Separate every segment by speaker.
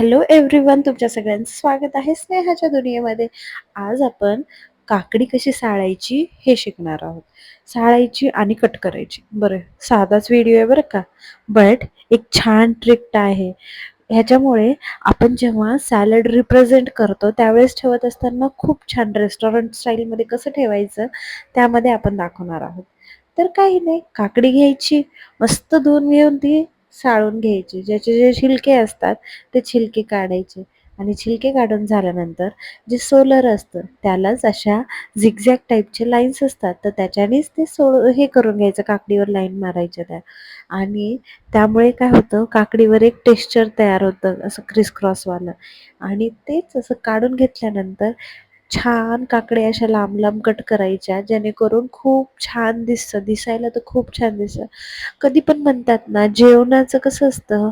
Speaker 1: Hello everyone तुमच्या सगळ्यांचं स्वागत आहे स्नेहाच्या दुनियेमध्ये. आज आपण काकडी कशी साळायची हे शिकणार आहोत. साळायची आणि कट करायची. बरं साधाच व्हिडिओ आहे बरं का? बट एक छान ट्रिक्ट आहे. ह्याच्यामुळे आपण जेव्हा सॅलड रिप्रेझेंट करतो त्यावेळेस ठेवत असताना खूप छान रेस्टॉरंट स्टाईलमध्ये कसं ठेवायचं त्यामध्ये आपण दाखवणार आहोत. तर काही नाही काकडी घ्यायची. मस्त धुवून घेऊन ती साळून घ्यायची. ज्याचे जे छिलके असतात ते छिलके काढायचे. आणि छिलके काढून झाल्यानंतर जे सोलर असतं त्यालाच अशा झिगझॅग टाईपचे लाईन्स असतात. तर त्याच्यानेच ते सो हे करून घ्यायचं काकडीवर लाईन मारायच्या त्या. आणि त्यामुळे काय होतं काकडीवर एक टेक्स्चर तयार होतं असं क्रिस क्रॉसवालं आणि तेच असं काढून घेतल्यानंतर छान काकड्या अशा लांब लांब कट करायच्या जेणेकरून खूप छान दिसतं. दिसायला तर खूप छान दिसतं. कधी पण म्हणतात ना जेवणाचं कसं असतं?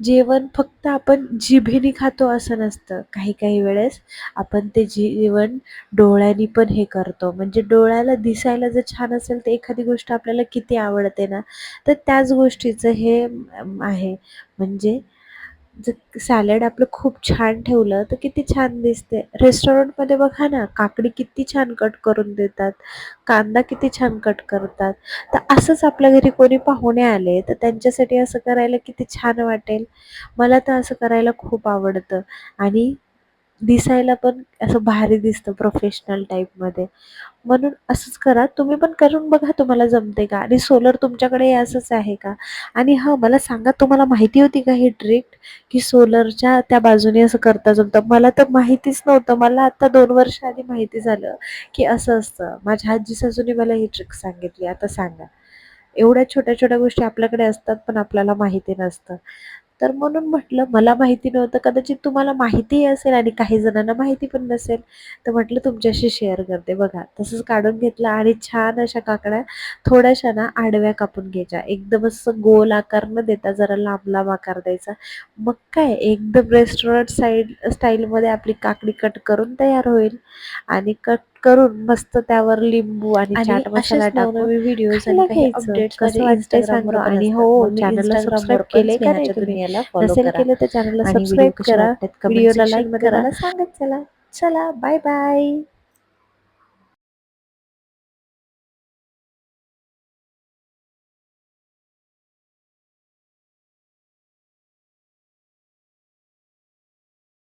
Speaker 1: जेवण फक्त आपण जिभेने खातो असं नसतं. काही काही वेळेस आपण ते जेवण डोळ्यांनी पण हे करतो. म्हणजे डोळ्याला दिसायला जर छान असेल तर एखादी गोष्ट आपल्याला किती आवडते ना तर त्याच गोष्टीचं हे आहे. म्हणजे जर सॅलड आपलं खूप छान ठेवलं तर किती छान दिसते. रेस्टॉरंटमध्ये बघा ना काकडी किती छान कट करून देतात. कांदा किती छान कट करतात. तर असंच आपल्या घरी कोणी पाहुणे आले तर त्यांच्यासाठी असं करायला किती छान वाटेल. मला तर असं करायला खूप आवडतं. आणि दिसायला पण असं भारी दिसतं प्रोफेशनल टाईपमध्ये म्हणून असंच करा. तुम्ही पण करून बघा तुम्हाला जमते का? आणि सोलर तुमच्याकडे असंच आहे का? आणि हां मला सांगा तुम्हाला माहिती होती का ही ट्रिक की सोलरच्या त्या बाजूने असं करता जमतं. मला तर माहितीच नव्हतं. मला आता दोन वर्ष आधी माहिती झालं की असं असतं. माझ्या आजी सासूने मला ही ट्रिक सांगितली. आता सांगा. एवढ्या छोट्या छोट्या गोष्टी आपल्याकडे असतात पण आपल्याला माहिती नसतं. तर म्हणून म्हटलं मला माहिती नव्हतं. कदाचित तुम्हाला माहितीही असेल आणि काही जणांना माहिती पण नसेल. तर म्हटलं तुमच्याशी शेअर करते बघा. तसंच काढून घेतलं आणि छान अशा काकड्या थोड्याशा ना आडव्या कापून घ्यायच्या. एकदम असं गोल आकार न देता जरा लांब लांब आकार द्यायचा. मग काय एकदम रेस्टॉरंट साईड स्टाईलमध्ये आपली काकडी कट करून तयार होईल आणि कट करून मस्त त्यावर लिंबू आणि चाट मसाला टाकून वाटतंय सांगा. आणि हो चॅनलला सबस्क्राईब केलंय का नाही तुम्ही? नसेल केलं तर चॅनलला सबस्क्राईब करा. व्हिडिओला लाईक करा. सांगत चला. चला बाय बाय